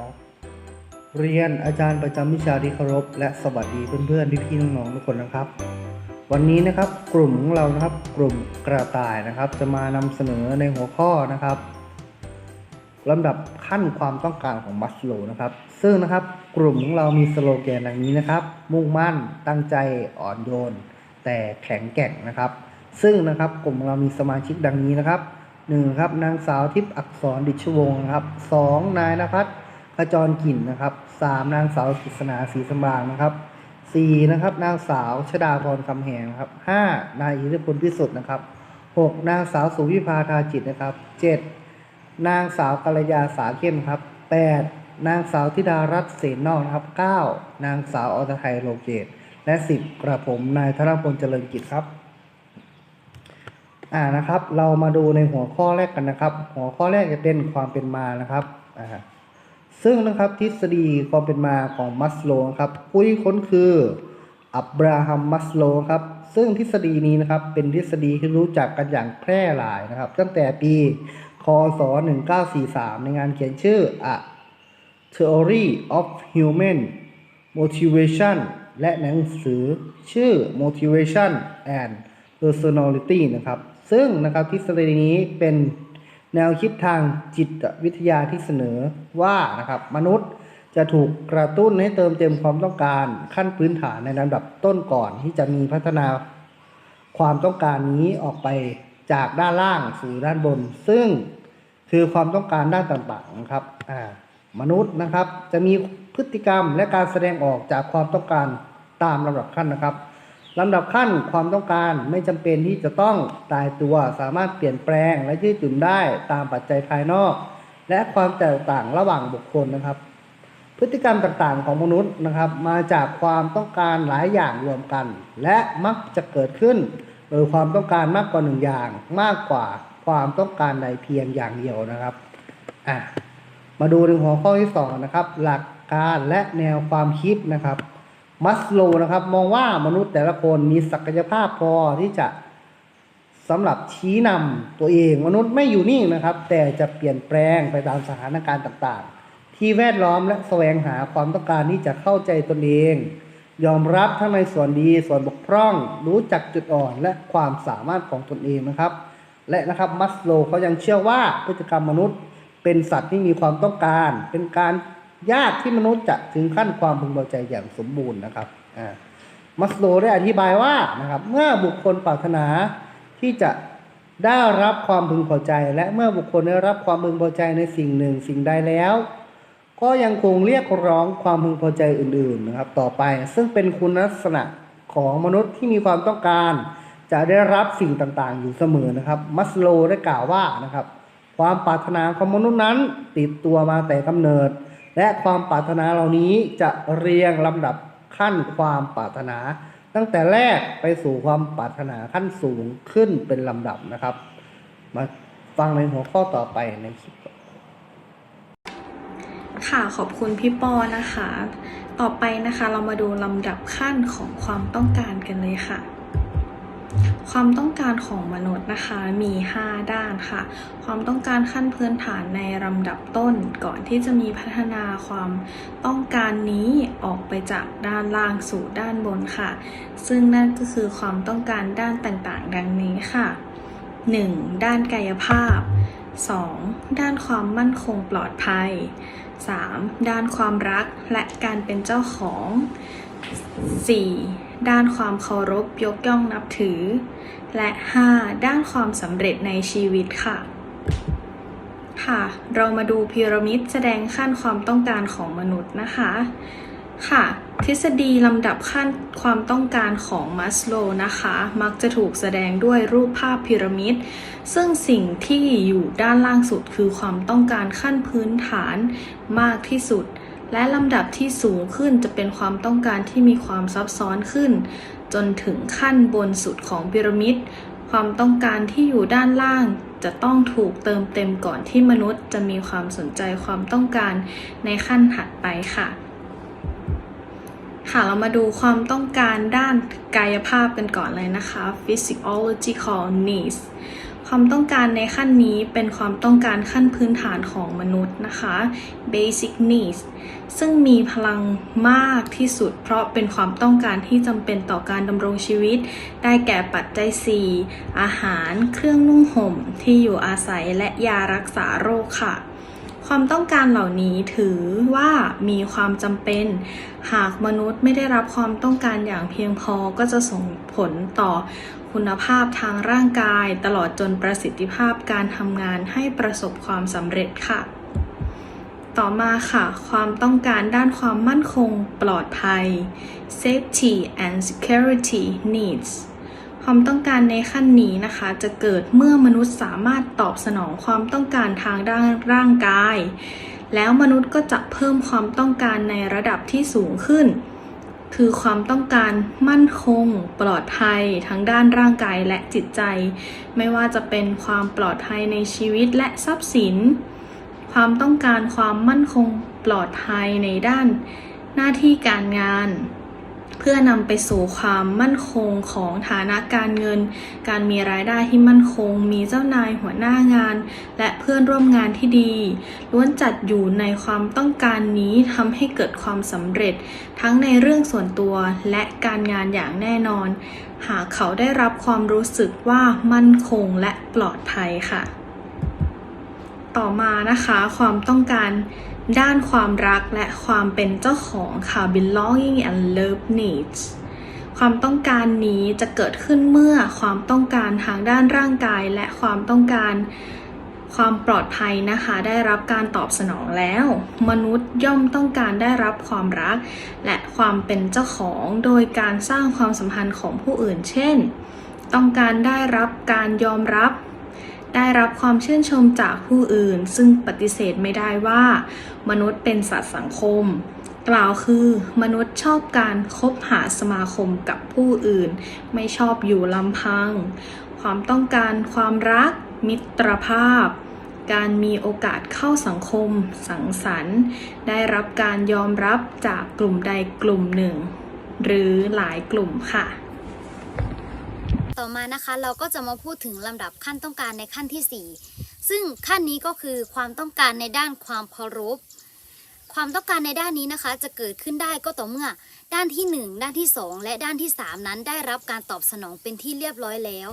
ครับเรียนอาจารย์ประจำวิชาที่เคารพและสวัสดีเพื่อนๆพี่ๆน้องๆทุกคนนะครับ วันนี้นะครับกลุ่มของเรานะครับกลุ่มกระต่ายนะครับ จะมานำเสนอในหัวข้อนะครับลำดับขั้นความต้องการของมัสโลนะครับ ซึ่งนะครับกลุ่มของเรามีสโลแกนดังนี้นะครับ มุ่งมั่นตั้งใจอ่อนโยน แต่แข็งแกร่งนะครับ ซึ่งนะครับกลุ่มเรามีสมาชิกดังนี้นะครับหนึ่งครับนางสาวทิพย์อักษรดิชวงศ์นะครับสองนายนภัส ขจรกลิ่นนะครับสามนางสาวกฤษณาศรีสำราญนะครับสี่นะครับนางสาวชดาพรคำแหงครับห้านายอิทธิพลพิสุทธิ์นะครับหกนางสาวสุวิภาทาจิตนะครับเจ็ดนางสาวกัลยาสาเข้มครับแปดนางสาวธิดารัตน์เสนนอกนะครับเก้านางสาวอรไทยโลเกตและสิบกระผมนายธนพลเจริญกิจครับอ่านะครับ เรามาดูในหัวข้อแรกกันนะครับ หัวข้อแรกจะเป็นความเป็นมานะครับอ่า ซึ่งนะครับทฤษฎีความเป็นมาของมัสโลครับผู้ที่ค้นคืออับราฮัมมัสโลครับซึ่งทฤษฎีนี้นะครับเป็นทฤษฎีที่รู้จักกันอย่างแพร่หลายนะครับ ตั้งแต่ปีคศ 1943 ในงานเขียนชื่อ A Theory of Human Motivation และหนังสือชื่อ Motivation and Personality นะครับ ซึ่งนะครับทฤษฎีนี้เป็น แนวคิดทางจิตวิทยาที่เสนอว่านะครับมนุษย์จะถูกกระตุ้นให้เติมเต็มความต้องการขั้นพื้นฐานในลำดับต้นก่อนที่จะมีพัฒนาความต้องการนี้ออกไปจากด้านล่างสู่ด้านบน ซึ่งคือความต้องการด้านต่างๆนะครับอ่ามนุษย์นะครับจะมีพฤติกรรมและการแสดงออกจากความต้องการตามลำดับขั้นนะครับ ลำดับขั้นความต้องการไม่จำเป็นที่จะต้องตายตัวสามารถเปลี่ยนแปลงและยืดหยุ่นได้ตามปัจจัยภายนอก และความแตกต่างระหว่างบุคคลนะครับ พฤติกรรมต่างๆของมนุษย์นะครับ มาจากความต้องการหลายอย่างรวมกัน และมักจะเกิดขึ้นโดยความต้องการมากกว่าหนึ่งอย่าง มากกว่าความต้องการใดเพียงอย่างเดียวนะครับอะมาดูในหัวข้อที่สองนะครับหลักการและแนวความคิดนะครับ มัสโลนะครับ มองว่ามนุษย์แต่ละคนมีศักยภาพพอที่จะสำหรับชี้นำตัวเองมนุษย์ไม่อยู่นิ่งนะครับ แต่จะเปลี่ยนแปลงไปตามสถานการณ์ต่างๆ ที่แวดล้อมและแสวงหาความต้องการที่จะเข้าใจตนเอง ยอมรับทั้งในส่วนดีส่วนบกพร่อง รู้จักจุดอ่อนและความสามารถของตนเองนะครับ และนะครับมัสโลเขายังเชื่อว่าพฤติกรรมมนุษย์ เป็นสัตว์ที่มีความต้องการ เป็นการ ยากที่มนุษย์จะถึงขั้นความพึงพอใจอย่างสมบูรณ์นะครับมัสโลได้อธิบายว่านะครับเมื่อบุคคลปรารถนาที่จะได้รับความพึงพอใจ และเมื่อบุคคลได้รับความพึงพอใจในสิ่งหนึ่งสิ่งใดแล้ว ก็ยังคงเรียกร้องความพึงพอใจอื่นๆนะครับ ต่อไปซึ่งเป็นคุณลักษณะของมนุษย์ที่มีความต้องการ จะได้รับสิ่งต่างๆ อยู่เสมอนะครับ มัสโลได้กล่าวว่านะครับ ความปรารถนาของมนุษย์นั้นติดตัวมาแต่กำเนิด และความปรารถนาเหล่านี้จะเรียงลำดับขั้นความปรารถนา ตั้งแต่แรกไปสู่ความปรารถนาขั้นสูงขึ้นเป็นลำดับนะครับ มาฟังในหัวข้อต่อไปในคลิปค่ะขอบคุณพี่ปอนะคะ ต่อไปนะคะเรามาดูลำดับขั้นของความต้องการกันเลยค่ะ ความต้องการของมนุษย์นะคะมี 5 ด้านค่ะ ความต้องการขั้นพื้นฐานในลำดับต้น ก่อนที่จะมีพัฒนาความต้องการนี้ออกไปจากด้านล่างสู่ด้านบนค่ะ ซึ่งนั่นก็คือความต้องการด้านต่างๆ ดังนี้ค่ะ 1. ด้านกายภาพ 2. ด้านความมั่นคงปลอดภัย 3. ด้านความรักและการเป็นเจ้าของ 4. ด้านความเคารพยกย่องนับถือ และ 5. ด้านความสำเร็จในชีวิตค่ะ ค่ะ เรามาดูพีระมิดแสดงขั้นความต้องการของมนุษย์นะคะ ค่ะ ทฤษฎีลำดับขั้นความต้องการของมัสโลนะคะ มักจะถูกแสดงด้วยรูปภาพพีระมิด ซึ่งสิ่งที่อยู่ด้านล่างสุดคือความต้องการขั้นพื้นฐานมากที่สุด และลำดับที่สูงขึ้นจะเป็นความต้องการที่มีความซับซ้อนขึ้น จนถึงขั้นบนสุดของพีระมิด ความต้องการที่อยู่ด้านล่างจะต้องถูกเติมเต็มก่อนที่มนุษย์จะมีความสนใจความต้องการในขั้นถัดไปค่ะ ค่ะเรามาดูความต้องการด้านกายภาพกันก่อนเลยนะคะ physiological needs ความต้องการในขั้นนี้เป็นความต้องการขั้นพื้นฐานของมนุษย์นะคะ basic needs ซึ่งมีพลังมากที่สุด เพราะเป็นความต้องการที่จำเป็นต่อการดำรงชีวิต ได้แก่ปัจจัย 4 อาหาร เครื่องนุ่งห่ม ที่อยู่อาศัยและยารักษาโรคค่ะ ความต้องการเหล่านี้ถือว่ามีความจำเป็น หากมนุษย์ไม่ได้รับความต้องการอย่างเพียงพอก็จะส่งผลต่อ คุณภาพทางร่างกาย ตลอดจนประสิทธิภาพการทำงานให้ประสบความสำเร็จค่ะ ต่อมาค่ะ ความต้องการด้านความมั่นคงปลอดภัย safety and security needs ความต้องการในขั้นนี้นะคะ จะเกิดเมื่อมนุษย์สามารถตอบสนองความต้องการทางด้านร่างกาย แล้วมนุษย์ก็จะเพิ่มความต้องการในระดับที่สูงขึ้น คือความต้องการมั่นคง ปลอดภัยทั้งด้านร่างกายและจิตใจ ไม่ว่าจะเป็นความปลอดภัยในชีวิตและทรัพย์สิน ความต้องการความมั่นคงปลอดภัยในด้านหน้าที่การงาน เพื่อนำไปสู่ความมั่นคงของฐานะการเงิน การมีรายได้ที่มั่นคง มีเจ้านายหัวหน้างาน และเพื่อนร่วมงานที่ดีล้วนจัดอยู่ในความต้องการนี้ทำให้เกิดความสำเร็จ ทั้งในเรื่องส่วนตัวและการงานอย่างแน่นอน หากเขาได้รับความรู้สึกว่ามั่นคงและปลอดภัยค่ะ ต่อมานะคะความต้องการ ด้านความรักและความเป็นเจ้าของค่ะ belonging and love needs ความต้องการนี้จะเกิดขึ้นเมื่อความต้องการทางด้านร่างกาย และความต้องการความปลอดภัยนะคะ ได้รับการตอบสนองแล้ว มนุษย์ย่อมต้องการได้รับความรัก และความเป็นเจ้าของโดยการสร้างความสัมพันธ์ของผู้อื่น เช่น ต้องการได้รับการยอมรับ ได้รับความชื่นชมจากผู้อื่น ซึ่งปฏิเสธไม่ได้ว่า มนุษย์เป็นสัตว์สังคม กล่าวคือ มนุษย์ชอบการคบหาสมาคมกับผู้อื่น ไม่ชอบอยู่ลำพัง ความต้องการความรัก มิตรภาพ การมีโอกาสเข้าสังคม สังสรรค์ ได้รับการยอมรับจากกลุ่มใดกลุ่มหนึ่ง หรือหลายกลุ่มค่ะ ต่อมานะคะ เราก็จะมาพูดถึงลำดับขั้นต้องการในขั้นที่ 4 ซึ่งขั้นนี้ก็คือความต้องการในด้านความเคารพความต้องการในด้านนี้นะคะ จะเกิดขึ้นได้ก็ต่อเมื่อ ด้านที่ 1 ด้านที่ 2 และด้านที่ 3 นั้นได้รับการตอบสนองเป็นที่เรียบร้อยแล้ว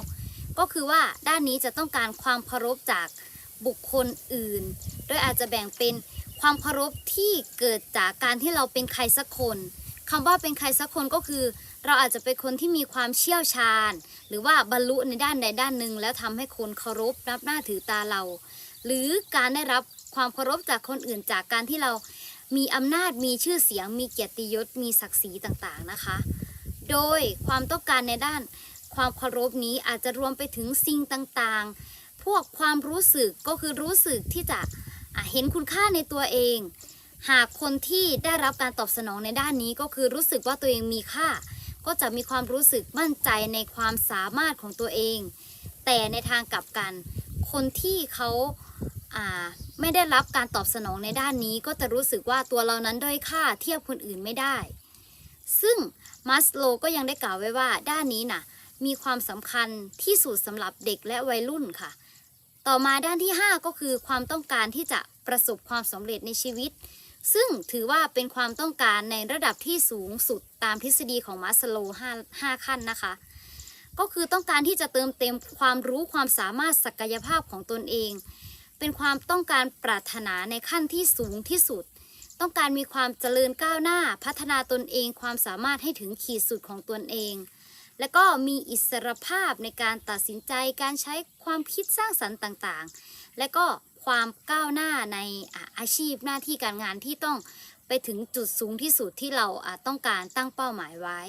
ก็คือว่าด้านนี้จะต้องการความเคารพจากบุคคลอื่น โดยอาจจะแบ่งเป็นความเคารพที่เกิดจากการที่เราเป็นใครสักคนคำว่าเป็นใครสักคนก็คือ เราอาจจะเป็นคนที่มีความเชี่ยวชาญ หรือว่าบรรลุในด้านใดด้านหนึ่ง แล้วทำให้คนเคารพนับหน้าถือตาเรา หรือการได้รับความเคารพจากคนอื่นจากการที่เรามีอำนาจมีชื่อเสียง มีเกียรติยศมีศักดิ์ศรีต่างๆนะคะ โดยความต้องการในด้านความเคารพนี้อาจจะรวมไปถึงสิ่งต่างๆ พวกความรู้สึกก็คือรู้สึกที่จะอะเห็นคุณค่าในตัวเอง หากคนที่ได้รับการตอบสนองในด้านนี้ก็คือรู้สึกว่าตัวเองมีค่า ก็จะมีความรู้สึกมั่นใจในความสามารถของตัวเอง แต่ในทางกลับกัน คนที่เขาไม่ได้รับการตอบสนองในด้านนี้ ก็จะรู้สึกว่าตัวเรานั้นด้อยค่าเทียบคนอื่นไม่ได้ ซึ่งมัสโลก็ยังได้กล่าวไว้ว่าด้านนี้น่ะมีความสำคัญที่สุดสำหรับเด็กและวัยรุ่นค่ะ ต่อมาด้านที่ 5 ก็คือความต้องการที่จะประสบความสำเร็จในชีวิต ซึ่งถือว่าเป็นความต้องการในระดับที่สูงสุดตามทฤษฎีของมัสโล5 5ขั้นนะคะ ก็คือต้องการที่จะเติมเต็มความรู้ความสามารถศักยภาพของตนเอง เป็นความต้องการปรารถนาในขั้นที่สูงที่สุด ต้องการมีความเจริญก้าวหน้าพัฒนาตนเองความสามารถให้ถึงขีดสุดของตนเอง และก็มีอิสรภาพในการตัดสินใจการใช้ความคิดสร้างสรรค์ต่างๆ และก็ ความก้าวหน้าในอาชีพหน้าที่การงานที่ต้องไปถึงจุดสูงที่สุดที่เราต้องการตั้งเป้าหมายไว้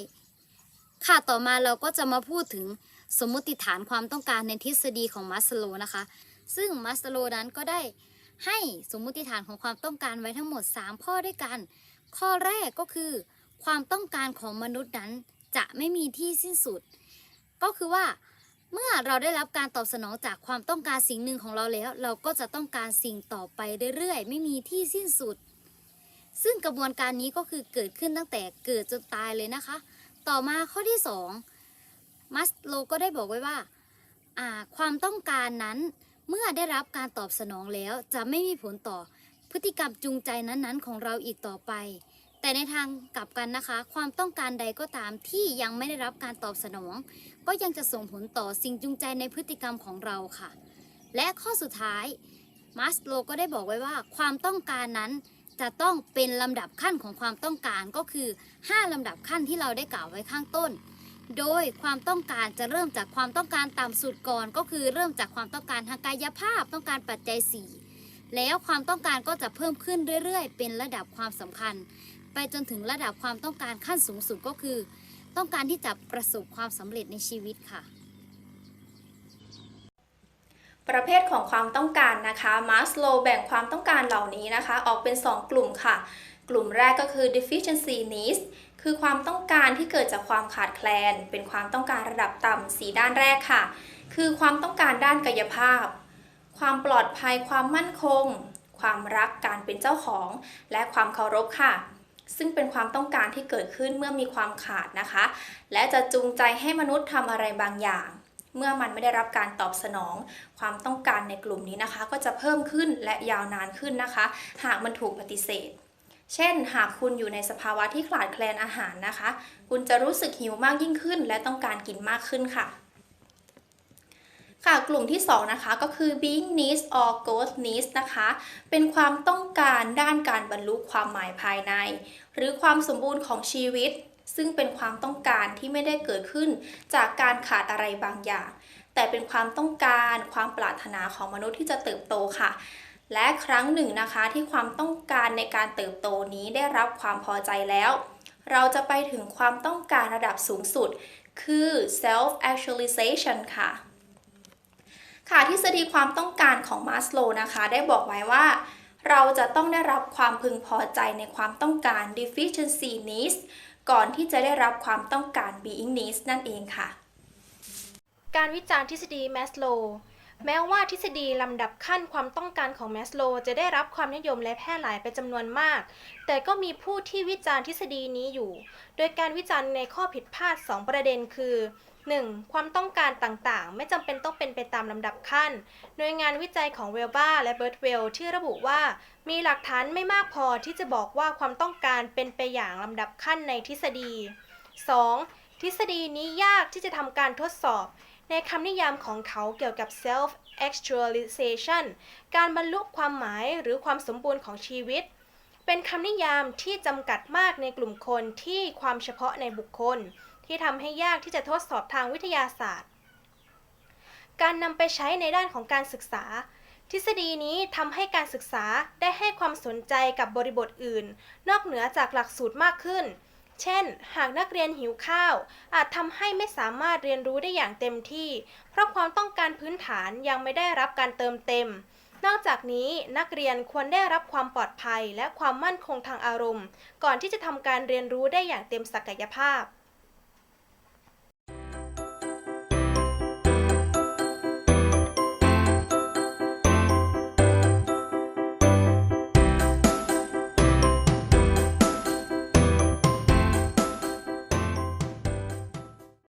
ค่ะต่อมาเราก็จะมาพูดถึงสมมติฐานความต้องการในทฤษฎีของมัสโลนะคะ ซึ่งมัสโลนั้นก็ได้ให้สมมติฐานของความต้องการไว้ทั้งหมด 3 ข้อด้วยกัน ข้อแรกก็คือ ความต้องการของมนุษย์นั้นจะไม่มีที่สิ้นสุด ก็คือว่า เมื่อเราได้รับการตอบสนองจากความต้องการสิ่งหนึ่งของเราแล้ว เราก็จะต้องการสิ่งต่อไปเรื่อยๆ ไม่มีที่สิ้นสุด ซึ่งกระบวนการนี้ก็คือเกิดขึ้นตั้งแต่เกิดจนตายเลยนะคะ ต่อมาข้อที่ 2 มัสโลก็ได้บอกไว้ว่าอ่าความต้องการนั้นเมื่อได้รับการตอบสนองแล้วจะไม่มีผลต่อพฤติกรรมจูงใจนั้นๆ ของเราอีกต่อไป แต่ในทางกลับกันนะคะ ความต้องการใดก็ตามที่ยังไม่ได้รับการตอบสนอง ก็ยังจะส่งผลต่อสิ่งจูงใจในพฤติกรรมของเราค่ะ และข้อสุดท้ายมาสโลก็ได้บอกไว้ว่า ความต้องการนั้นจะต้องเป็นลำดับขั้นของความต้องการก็คือ 5 ลำดับขั้นที่เราได้กล่าวไว้ข้างต้น โดยความต้องการจะเริ่มจากความต้องการต่ำสุดก่อน ก็คือเริ่มจากความต้องการทางกายภาพ ต้องการปัจจัย 4 แล้วความต้องการก็จะเพิ่มขึ้นเรื่อยๆ เป็นระดับความสำคัญ ไปจนถึงระดับความต้องการขั้นสูงสุดก็คือ ต้องการที่จะประสบความสำเร็จในชีวิตค่ะ ประเภทของความต้องการนะคะมาสโลแบ่งความต้องการเหล่านี้นะคะ ออกเป็น 2 กลุ่มค่ะ กลุ่มแรกก็คือ deficiency needs คือความต้องการที่เกิดจากความขาดแคลน เป็นความต้องการระดับต่ำสีด้านแรกค่ะ คือความต้องการด้านกายภาพ ความปลอดภัย ความมั่นคง ความรัก การเป็นเจ้าของ และความเคารพค่ะ ซึ่งเป็นความต้องการที่เกิดขึ้นเมื่อมีความขาดนะคะ และจะจูงใจให้มนุษย์ทำอะไรบางอย่าง เมื่อมันไม่ได้รับการตอบสนอง ความต้องการในกลุ่มนี้นะคะ ก็จะเพิ่มขึ้นและยาวนานขึ้นนะคะ หากมันถูกปฏิเสธ เช่น หากคุณอยู่ในสภาวะที่ขาดแคลนอาหารนะคะ คุณจะรู้สึกหิวมากยิ่งขึ้น และต้องการกินมากขึ้นค่ะ ค่ะกลุ่มที่ 2 นะคะก็คือ being needs or growth needs นะคะ เป็นความต้องการด้านการบรรลุความหมายภายใน หรือความสมบูรณ์ของชีวิต ซึ่งเป็นความต้องการที่ไม่ได้เกิดขึ้นจากการขาดอะไรบางอย่าง แต่เป็นความต้องการความปรารถนาของมนุษย์ที่จะเติบโตค่ะ และครั้งหนึ่งนะคะที่ความต้องการในการเติบโตนี้ได้รับความพอใจแล้ว เราจะไปถึงความต้องการระดับสูงสุด คือ self actualization ค่ะ ค่ะทฤษฎีความต้องการของมาสโลนะคะ ได้บอกไว้ว่า เราจะต้องได้รับความพึงพอใจในความต้องการ deficiency needs ก่อนที่จะได้รับความต้องการ being needs นั่นเองค่ะ การวิจารณ์ทฤษฎีมาสโล แม้ว่าทฤษฎีลำดับขั้นความต้องการของแมสโลจะได้รับความนิยมและแพร่หลายไปจำนวนมาก แต่ก็มีผู้ที่วิจารณ์ทฤษฎีนี้อยู่ โดยการวิจารณ์ในข้อผิดพลาด 2 ประเด็นคือ 1. ความต้องการต่างๆ ไม่จำเป็นต้องเป็นไปตามลำดับขั้น โดยงานวิจัยของเวลบาและเบิร์ตเวลที่ระบุว่า มีหลักฐานไม่มากพอที่จะบอกว่าความต้องการเป็นไปอย่างลำดับขั้นในทฤษฎี 2. ทฤษฎีนี้ยากที่จะทำการทดสอบ ในคำนิยามของเขาเกี่ยวกับ self actualization การบรรลุความหมายหรือความสมบูรณ์ของชีวิต เป็นคำนิยามที่จำกัดมากในกลุ่มคนที่ความเฉพาะในบุคคล ที่ทำให้ยากที่จะทดสอบทางวิทยาศาสตร์ การนำไปใช้ในด้านของการศึกษา ทฤษฎีนี้ทำให้การศึกษาได้ให้ความสนใจกับบริบทอื่น นอกเหนือจากหลักสูตรมากขึ้น เช่น หากนักเรียนหิวข้าว อาจทำให้ไม่สามารถเรียนรู้ได้อย่างเต็มที่ เพราะความต้องการพื้นฐานยังไม่ได้รับการเติมเต็ม นอกจากนี้นักเรียนควรได้รับความปลอดภัยและความมั่นคงทางอารมณ์ ก่อนที่จะทำการเรียนรู้ได้อย่างเต็มศักยภาพ